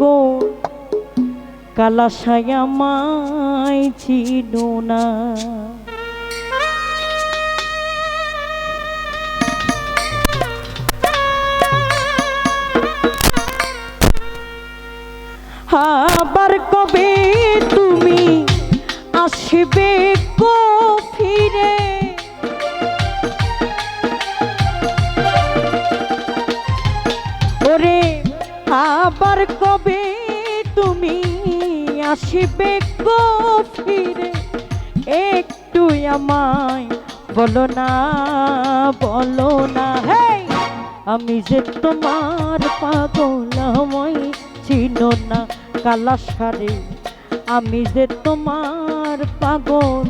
পাগল কালাসায় আমায় চিনো না। আবার কবে তুমি আসবে গো ফিরে? আবার কবে তুমি আসবে গো ফিরে? একটু আমায় বলো না বলো না। হে আমি যে তোমার পাগল, আমায় চিনো না কালা সারে আমি যে তোমার পাগল,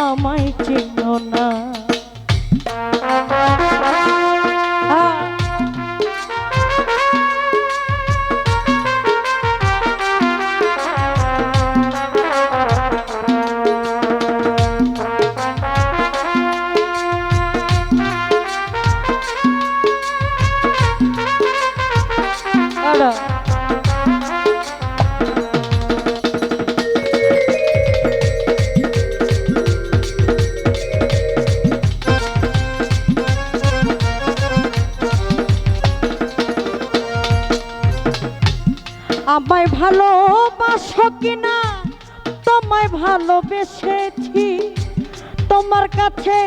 আমায় চিনো না। আরে আমায় ভালোবাসো কিনা? তোমায় ভালোবেসেছি। তোমার কাছে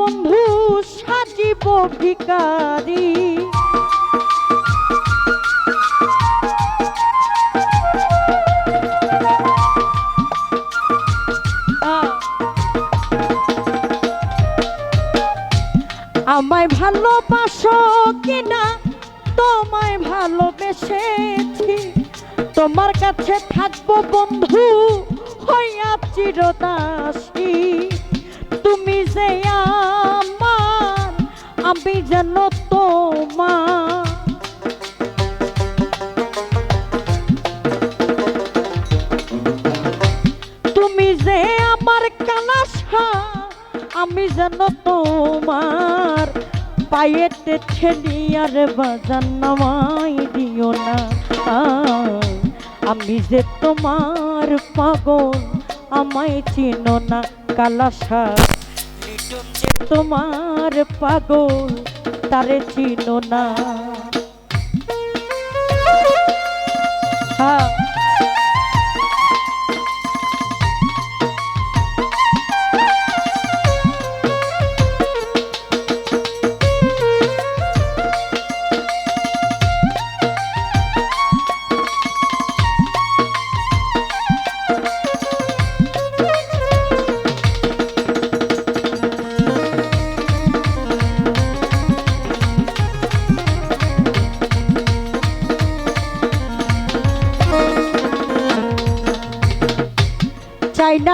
বন্ধু সাজিব ভিকারি ভালোবাসো কিনা? তোমায় ভালোবেসেছি। তোমার কাছে থাকব বন্ধু, হইয়া চিরদাসী। তুমি যে আমার, আমি যেন তোমার। তুমি যে আমার কালাসা, আমি যেন তোমার। পায়েতে ঠেলি আর বাজান নামাই দিও না। আমি যে তোমার পাগল, আমায় চিনো না কালাসা যে তোমার পাগল, তারে চিনো না। হ্যাঁ।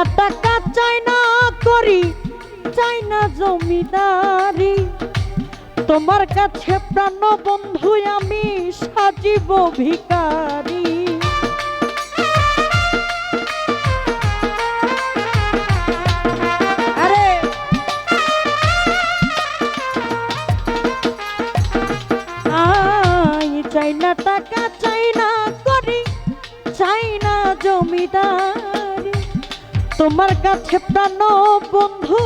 না টাকা চাই না করি চাই না জমিদারি। তোমার কাছে প্রাণ বন্ধু আমি সাজিব ভিকারি তোমার কাছে প্রাণ বন্ধু,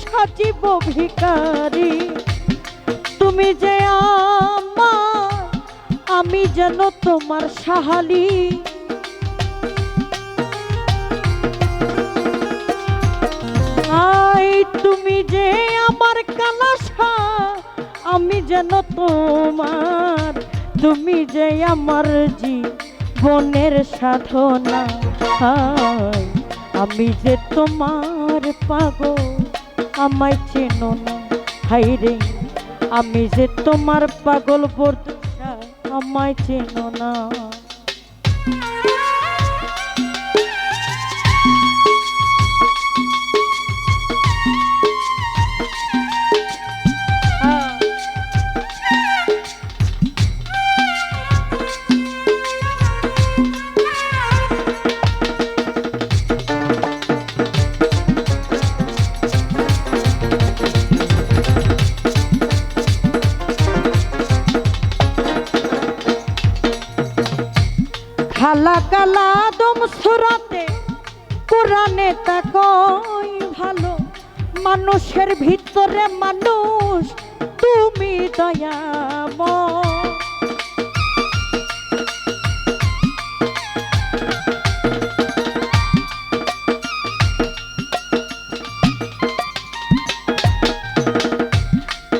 সাজিব ভিকারি তুমি যে আমার, আমি যেন তোমার সাহালি। আই, তুমি যে আমার কালাসা, আমি যেন তোমার, তুমি যে আমার জীবনের সাধনা। আই। আমি যে তোমার পাগল, আমায় চেনো না। হাইরে আমি যে তোমার পাগল বর্দুষা আমায় চেনো না। খালা কালা দম সুরাতে, কোরআনে তা কই ভালো, মানুষের ভিতরে মানুষ, তুমি দয়াময়।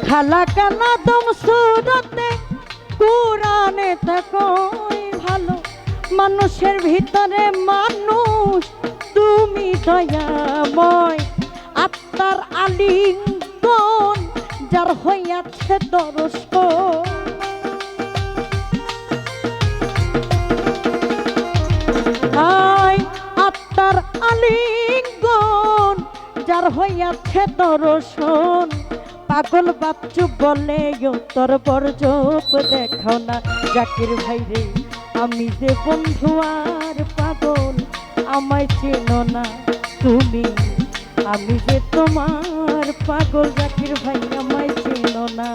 খালা কালা দম সুরতে, কোরআনে ভালো মানুষের ভিতরে মানুষ, তুমি দয়াময়। আত্মার আলিঙ্গন যার হইয়াছে দর্শন আয় আত্মার আলিঙ্গন যার হইয়াছে দর্শন পাগল বাচ্চু বলে তোর বরজপ দেখাও না জাকির ভাই রে আমি যে বন্ধু আর পাগল, আমায় চেনো না তুমি। আমি যে তোমার পাগল জাকির ভাই, আমায় চেনো না।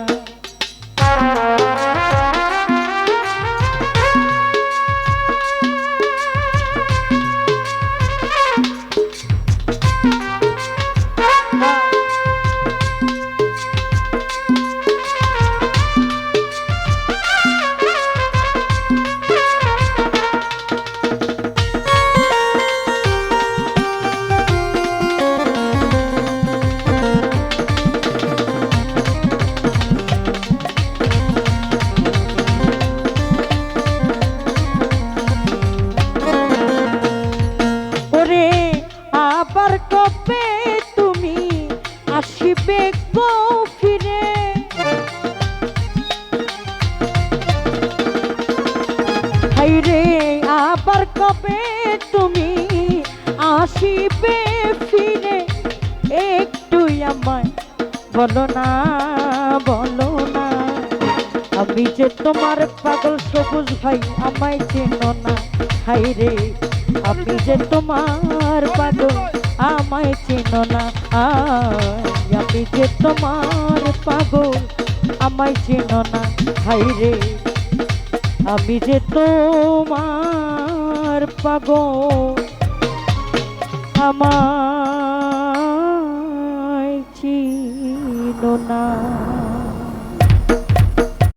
হাইরে আবার কবে তুমি আসিবে ফিরে? একটু আমায় বলো না বলো না। আমি যে তোমার পাগল সবুজ ভাই, আমায় চেনো না। হাইরে, আমি যে তোমার পাগল, আমায় চেনো না। আমি যে তোমার পাগল, আমায় চেনো না। হাইরে আমি যে তোমার পাগ আমায় চিনো না।